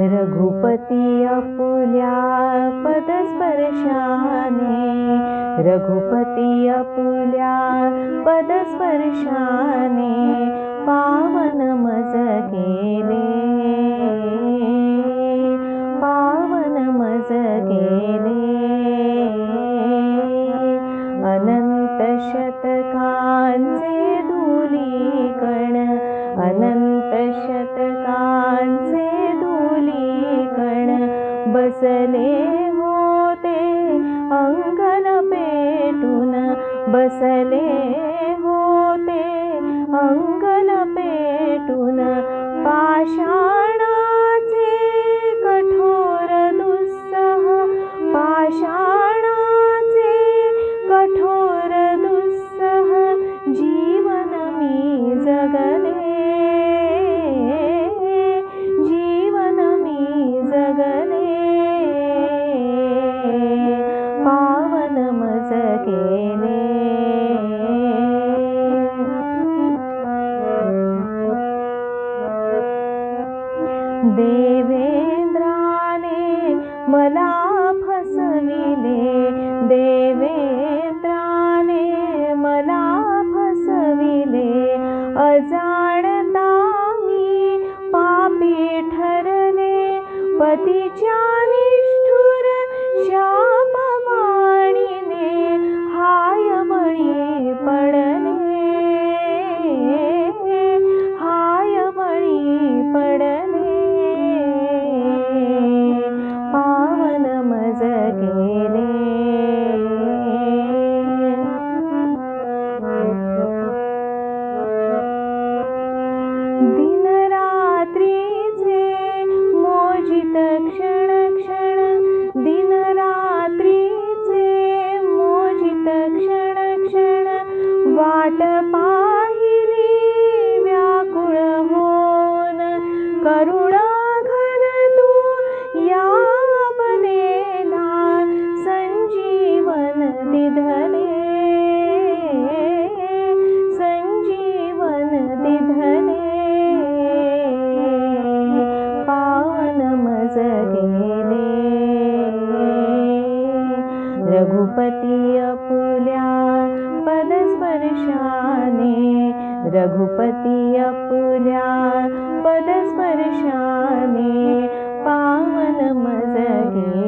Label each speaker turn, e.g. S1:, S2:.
S1: रघुपति अपुल्या पदस्पर्शाने। रघुपति अपुल्या पदस्पर्शाने पावन मज गेले पावन मज गेले अनंत शतकांचे कण बसले होते अंगन पेटून बसले होते अंगन पेटून पाषाणाचे देवेंद्राने मला फसविले. देवेंद्राने मला फसविले. अजाणता मी पापी ठरले. पतीच्या करुणा घन तू या बनेला संजीवन दिधले संजीवन दिधले पावन मज गेले रघुपती अपुल्या पदस्पर्शाने। रघुपती अपुल्या นี้